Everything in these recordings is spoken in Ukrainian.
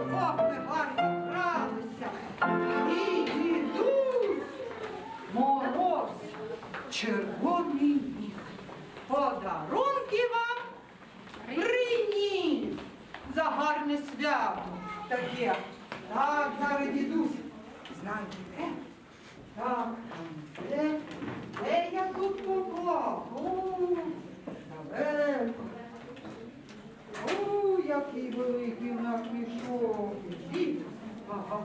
Ох, ви гралися. І дідусь мороз, червоний ніг. Подарунки вам приніс за гарне свято. Таке. Так, зараз дідусь. Знаєте, де? Так. О, великий в нас мішок. Ага.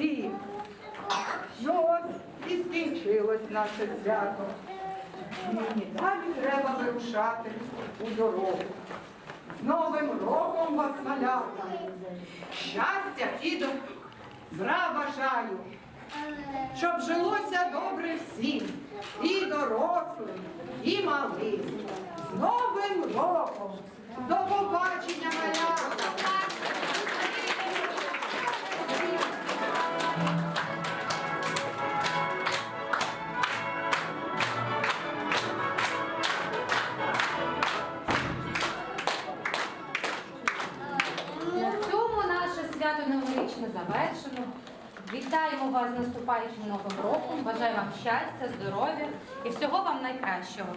Молодці. Ну от і скінчилось наше свято. Нині далі треба вирушати у дорогу. З Новим роком вас малята. Щастя і добра бажаю. Щоб жилося добре всім, і дорослим, і малим. З Новим роком! До побачення, малята! заочно завершено. Вітаємо вас з наступаючим новим роком. Бажаю вам щастя, здоров'я і всього вам найкращого.